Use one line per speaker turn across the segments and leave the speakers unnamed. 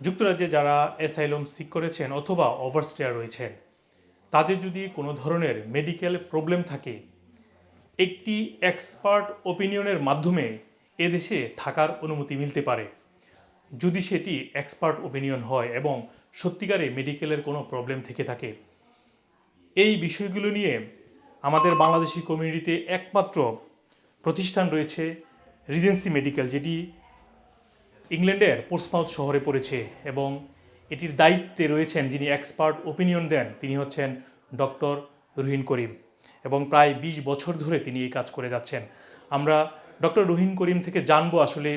যুক্তরাজ্যে যারা asylum sick করেছেন অথবা ওভারস্টেয়ার রয়েছেন, তাদের যদি কোনো ধরনের মেডিকেল প্রবলেম থাকে, একটি এক্সপার্ট ওপিনিয়নের মাধ্যমে এদেশে থাকার অনুমতি মিলতে পারে। যদি সেটি এক্সপার্ট ওপিনিয়ন হয় এবং সত্যিকারে মেডিকেলের কোনো প্রবলেম থেকে থাকে, এই বিষয়গুলো নিয়ে আমাদের বাংলাদেশি কমিউনিটিতে একমাত্র প্রতিষ্ঠান রয়েছে রিজেন্সি মেডিকেল, যেটি ইংল্যান্ডের পোর্টসমাউথ শহরে পড়েছে এবং এটির দায়িত্বে রয়েছেন যিনি এক্সপার্ট ওপিনিয়ন দেন তিনি হচ্ছেন ডক্টর রুহিন করিম এবং প্রায় ২০ বছর ধরে তিনি এই কাজ করে যাচ্ছেন। আমরা ডক্টর রুহিন করিম থেকে জানব আসলে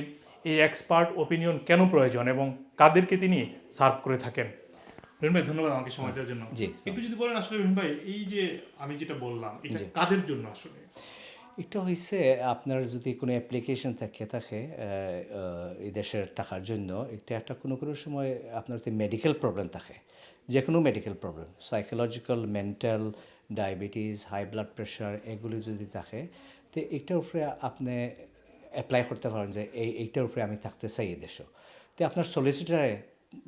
এই এক্সপার্ট ওপিনিয়ন কেন প্রয়োজন এবং কাদেরকে তিনি সার্ভ করে থাকেন। রুহিন ভাই ধন্যবাদ আমাকে সময় দেওয়ার জন্য। একটু যদি বলেন আসলে রুহিন ভাই এই যে আমি যেটা বললাম এটা কাদের জন্য আসলে?
এটা হয়েছে আপনার যদি কোনো অ্যাপ্লিকেশন থাকে থাকে এই দেশের থাকার জন্য, এটা একটা কোনো কোনো সময় আপনার যদি মেডিকেল প্রবলেম থাকে যে কোনো medical problem psychological mental diabetes high blood pressure এগুলি যদি থাকে, তো এইটার উপরে আপনি অ্যাপ্লাই করতে পারেন যে এই, এইটার উপরে আমি থাকতে চাই এই দেশও তো আপনার সলিসিটারে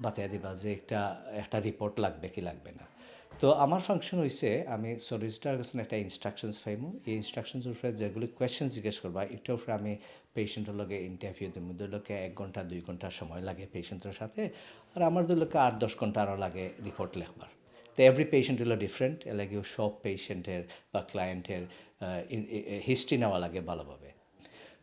বাতায় দিবা যে একটা একটা রিপোর্ট লাগবে কি লাগবে না। তো আমার ফাংশন হয়েছে আমি সলিসিটার কাছে একটা ইনস্ট্রাকশনস পাইমু। এই ইনস্ট্রাকশনস উপরে যেগুলি কোয়েশ্চেন জিজ্ঞেস করবা এটার উপরে আমি পেশেন্টের লগে ইন্টারভিউ দিব দুলোকে এক ঘণ্টা, দুই ঘণ্টা সময় লাগে পেশেন্টের সাথে। আর আমার দুলোকে আট, দশ ঘণ্টা আরও লাগে রিপোর্ট লেখবার। তো এভরি পেশেন্ট হলো ডিফারেন্ট এ লাগে সব পেশেন্টের বা ক্লায়েন্টের হিস্ট্রি নেওয়া লাগে ভালোভাবে।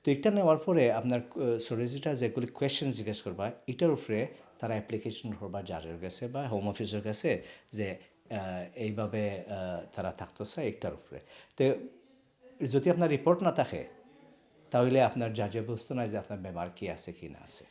তো এটা নেওয়ার পরে আপনার সরিজিটা যেগুলি কোয়েশ্চেন জিজ্ঞেস করবা, এটার উপরে তারা অ্যাপ্লিকেশন করবা জাজের কাছে বা হোম অফিসের কাছে যে এইভাবে তারা থাকতে চায় একটার উপরে। তো যদি আপনার রিপোর্ট না থাকে তাহলে আপনার জাজে বুঝতে নয় যে আপনার বেমার কি আছে কি না আছে।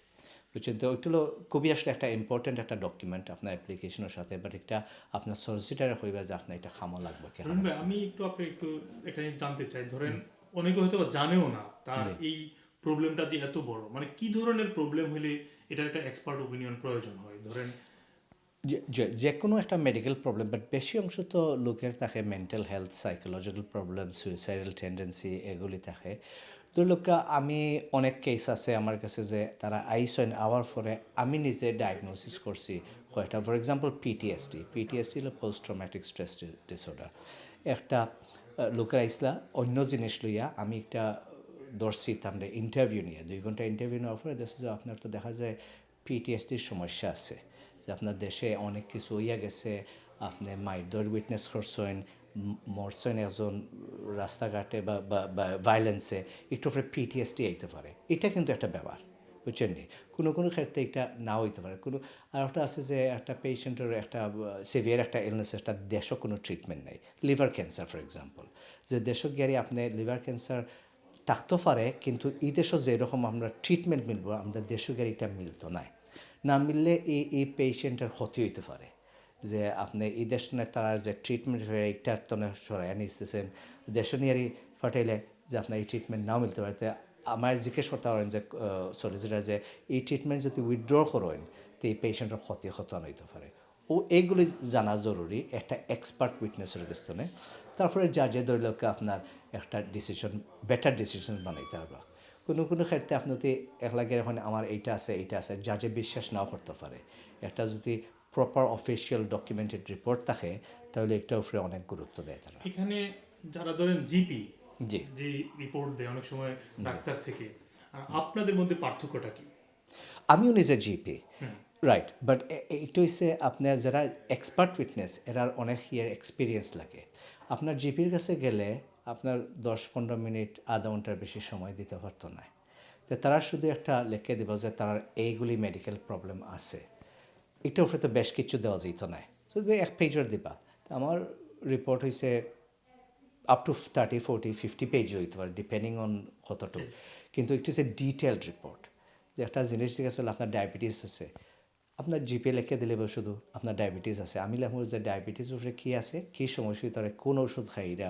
বুঝছেন তো? ওইটা হলো খুবই আসলে একটা ইম্পর্টেন্ট একটা ডকুমেন্ট আপনার অ্যাপ্লিকেশনের সাথে বাট এটা আপনার সলিসিটারে হইবা যে আপনার এটা খামো লাগবে কি
রুহিন ভাই আমি একটু আপনি একটু একটা জিনিস জানতে চাই। ধরেন অনেকে হয়তো জানেও না তার এই প্রবলেমটা যে এত বড়। মানে কি ধরনের প্রবলেম হলে এটার একটা এক্সপার্ট ওপিনিয়ন প্রয়োজন হয়? ধরেন
যে- কোনো একটা মেডিকেল প্রবলেম বাট বেশি অংশ তো লোকের থাকে mental health psychological problem suicidal tendency এগুলি থাকে। তো লোকা, আমি অনেক কেস আছে আমার কাছে যে তারা আইসেন আওয়ার পরে আমি নিজে ডায়াগনোসিস করছি কয়েকটা। ফর এক্সাম্পল পিটিএসডি পিটিএসডি হলো পোস্ট ট্রমেটিক স্ট্রেস ডিসঅর্ডার একটা লোকের আইসলা, অন্য জিনিস লইয়া আমি একটা দর্শি তাহলে ইন্টারভিউ নিয়ে। দুই ঘণ্টা ইন্টারভিউ নেওয়ার পরে দেখছি যে আপনার তো দেখা যায় পিটিএসডির সমস্যা আছে। যে আপনার দেশে অনেক কিছু হইয়া গেছে। আপনি মাইডর উইটনেস করছেন মরছেন একজন রাস্তাঘাটে বা ভাইলেন্সে একটু পরে পিটিএসডি আইতে পারে। এটা কিন্তু একটা ব্যাপার, বুঝছেন নি? কোনো কোনো ক্ষেত্রে এটা নাও হইতে পারে। কোনো, আর একটা আছে যে একটা পেশেন্টের একটা সিভিয়ার একটা ইলনেস একটা দেশও কোনো ট্রিটমেন্ট নেই। লিভার ক্যান্সার ফর এক্সাম্পল যে দেশক গিয়ে আপনি লিভার ক্যান্সার থাকতে পারে, কিন্তু এই দেশও যেরকম আমরা ট্রিটমেন্ট মিলবো, আমাদের দেশও গিয়ে এটা মিলতো না না মিললে এই এই পেশেন্টের ক্ষতি হইতে পারে। যে আপনি এই দেশের তারা যে ট্রিটমেন্ট এইটার তো সরাই নিতেছেন দেশ নিয়ারি ফাটাইলে যে আপনার এই ট্রিটমেন্ট নাও মিলতে পারে। আমার জিজ্ঞেস করতে পারেন যে সলিসিটার যে এই ট্রিটমেন্ট যদি উইথড্র করেন, তো এই পেশেন্টের ক্ষতি হতান হইতে পারে। ও এইগুলি জানা জরুরি, একটা এক্সপার্ট উইটনেসের কাছে তারপরে জাজে ধরলকে আপনার একটা ডিসিশন বেটার ডিসিশন বানাইতে পারবা কোনো কোনো ক্ষেত্রে আপনি যদি একলাগে এখন আমার এইটা আছে এইটা আছে জাজে বিশ্বাস নাও করতে পারে। একটা যদি প্রপার অফিসিয়াল ডকুমেন্টেড রিপোর্ট থাকে তাহলে একটার উপরে অনেক গুরুত্ব দেয় তারা।
এখানে যারা ধরেন জিপি
জি।
যে রিপোর্ট দেয় অনেক সময় ডাক্তার থেকে আপনাদের মধ্যে পার্থক্যটা কি?
আমিও নিজে জিপি। রাইট বাট এটা হচ্ছে আপনার যারা এক্সপার্ট উইটনেস এরার অনেক ইয়ার এক্সপিরিয়েন্স লাগে। আপনার জিপির কাছে গেলে আপনার দশ পনেরো মিনিট আধা ঘণ্টার বেশি সময় দিতে পারতো না। তো তারা শুধু একটা লেখে দেব যে তার এইগুলি মেডিকেল প্রবলেম আছে। এটার উপরে তো বেশ কিছু দেওয়া যেত না। শুধু এক পেজের দিবা। তো আমার রিপোর্ট হয়েছে up to thirty forty fifty page হইতে পারে ডিপেন্ডিং অন কতটুকু। কিন্তু একটু হচ্ছে ডিটেলড রিপোর্ট যে একটা জিনিস জিজ্ঞেস আপনার ডায়াবেটিস আছে। আপনার জিপে লিখে দিলে বা শুধু আপনার ডায়াবেটিস আছে। আমি লেখবো যে ডায়াবেটিস উপরে কী আছে? কী সমস্যা তারা কোন ওষুধ খাইরা,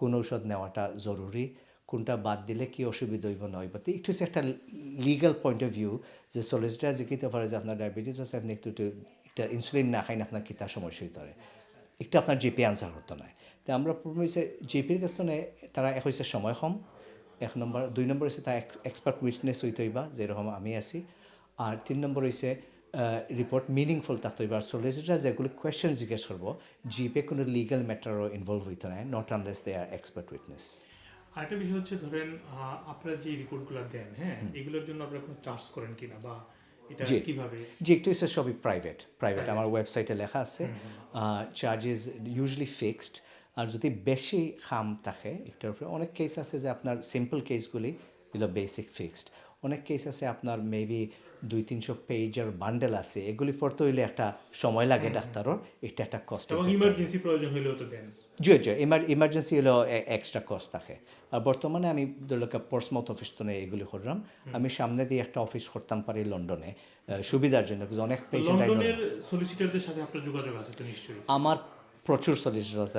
কোন ওষুধ নেওয়াটা জরুরি, কোনটা বাদ দিলে কি অসুবিধা হইব না হইব? তো একটু একটা লিগাল পয়েন্ট অফ ভিউ যে সলিসিটার জিকিতে পারে যে আপনার ডায়াবেটিস আছে, আপনি একটু একটু ইনসুলিন না খাইন আপনার কী তার সমস্যা হইতে একটু আপনার জিপি আনসার করতে নয় তো আমরা প্রথমে হচ্ছে জিপির কাছে তারা এক হয়েছে সময় কম, এক নম্বর, দুই নম্বর হচ্ছে তার এক্সপার্ট উইটনেস হইতে হইবা, যেরকম আমি আছি। আর তিন নম্বর হয়েছে রিপোর্ট মিনিংফুল থাকতো এবার সলিসিটার যেগুলি কোয়েশ্চেন জিজ্ঞেস করব। জিপে কোনো লিগাল ম্যাটারও ইনভলভ হইতো না not unless they are expert witness
আরেকটা বিষয় হচ্ছে ধরেন আপনারা যে রিপোর্টগুলো দেন হ্যাঁ এগুলোর জন্য আপনারা কোনো চার্জ করেন কিনা বা
জি। একটু হচ্ছে সবই প্রাইভেট প্রাইভেট আমার ওয়েবসাইটে লেখা আছে। চার্জেস ইউজলি ফিক্সড আর যদি বেশি খাম থাকে একটার উপরে অনেক কেস আছে যে আপনার সিম্পল কেসগুলি এগুলো বেসিক ফিক্সড অনেক কেস আছে আপনার মেবি দুই তিনশো পেজের বান্ডেল আছে এগুলি পড়তে হইলে একটা সময় লাগে ডাক্তারর এটা একটা কষ্ট
এবং ইমার্জেন্সি প্রয়োজন হলেও তো দেন।
জি জি ইমার্জেন্সি হলো এক্সট্রা কস্ট থাকে। আর বর্তমানে আমি ধরলাম পোর্টসমাউথ অফিস তো নেই এগুলি করলাম। আমি সামনে দিয়ে একটা অফিস করতাম পারি লন্ডনে সুবিধার জন্য অনেক পেশেন্ট
লন্ডনের সাথে আপনার যোগাযোগ আছে তো নিশ্চয়ই?
আমার প্রচুর সলিসিটার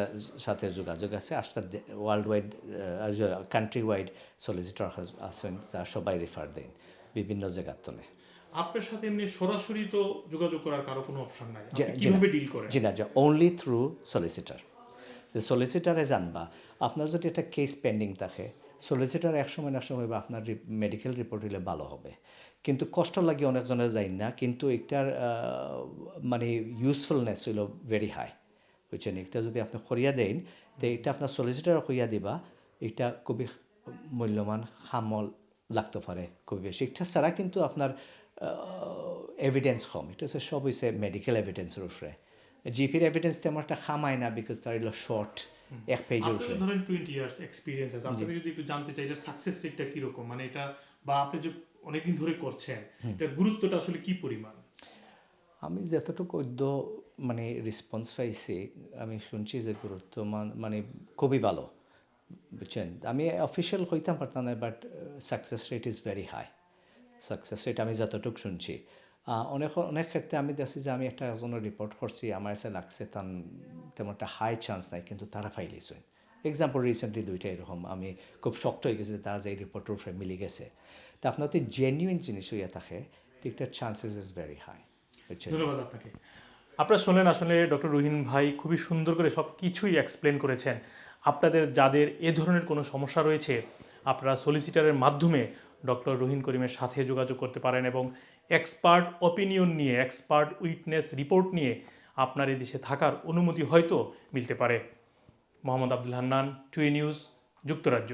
সাথে যোগাযোগ আছে। আসতে world wide country wide solicitor আছেন তারা সবাই রেফার দেন বিভিন্ন জায়গার তলে
আপনার সাথে এমনি সরাসরি তো যোগাযোগ করার কারও কোনো অপশন নাই। কীভাবে ডিল করেন?
জি না অনলি থ্রু সলিসিটার যে সলিসিটারে জানবা আপনার যদি একটা কেস পেন্ডিং থাকে সলিসিটার এক সময় না সময় বা আপনার মেডিকেল রিপোর্ট হলে ভালো হবে। কিন্তু কষ্ট লাগে অনেকজনের যাই না কিন্তু এটার মানে ইউজফুলনেস হইল ভেরি হাই বুঝছেন? এটা যদি আপনি করিয়া দেন তো এটা আপনার সলিসিটার করিয়া দিবা এটা খুবই মূল্যবান সামল লাগতে পারে খুবই বেশি। এটা ছাড়া কিন্তু আপনার এভিডেন্স কম। এটা হচ্ছে সব হচ্ছে মেডিকেল এভিডেন্সের উপরে জিপির এভিডেন্স তেমন একটা খামায় না বিকজ তার হলো শর্ট এক পেজের উপরে
ধরেন টোয়েন্টি ইয়ার্স এক্সপিরিয়েন্স আছে। আপনাকে যদি একটু জানতে চাই এটার সাকসেস রেটটা কীরকম? মানে এটা বা আপনি যে অনেকদিন ধরে করছেন এটা গুরুত্বটা আসলে কি পরিমাণ?
আমি যতটুকু অদ্য মানে রেসপন্স পাইছি আমি শুনছি যে গুরুত্ব মান- মানে খুবই ভালো। বুঝছেন? আমি অফিসিয়াল হইতাম পারতাম না but success rate is very high success rate আমি যতটুকু শুনছি। অনেক অনেক ক্ষেত্রে আমি দেখছি যে আমি একটা একজনের রিপোর্ট করছি, আমার এসে লাগছে তার তেমন একটা হাই চান্স নাই, কিন্তু তারা ফাইলিছেন এক্সাম্পল রিসেন্টলি দুইটা এরকম, আমি খুব শক্ত হয়ে গেছি তারা যে এই রিপোর্টের উপরে মিলে গেছে। তা আপনার যদি জেনুইন জিনিস হইয়া থাকে ঠিকঠাক চান্সেস ইজ ভেরি হাই
ধন্যবাদ আপনাকে। আপনারা শুনলেন আসলে ডক্টর রুহিন ভাই খুবই সুন্দর করে সব কিছুই এক্সপ্লেন করেছেন। আপনাদের যাদের এ ধরনের কোনো সমস্যা রয়েছে, আপনারা সলিসিটারের মাধ্যমে ডক্টর রোহিন করিমের সাথে যোগাযোগ করতে পারেন এবং এক্সপার্ট অপিনিয়ন নিয়ে, এক্সপার্ট উইটনেস রিপোর্ট নিয়ে আপনার এদেশে থাকার অনুমতি হয়তো মিলতে পারে। মোহাম্মদ আব্দুল হান্নান টুই নিউজ, যুক্তরাজ্য।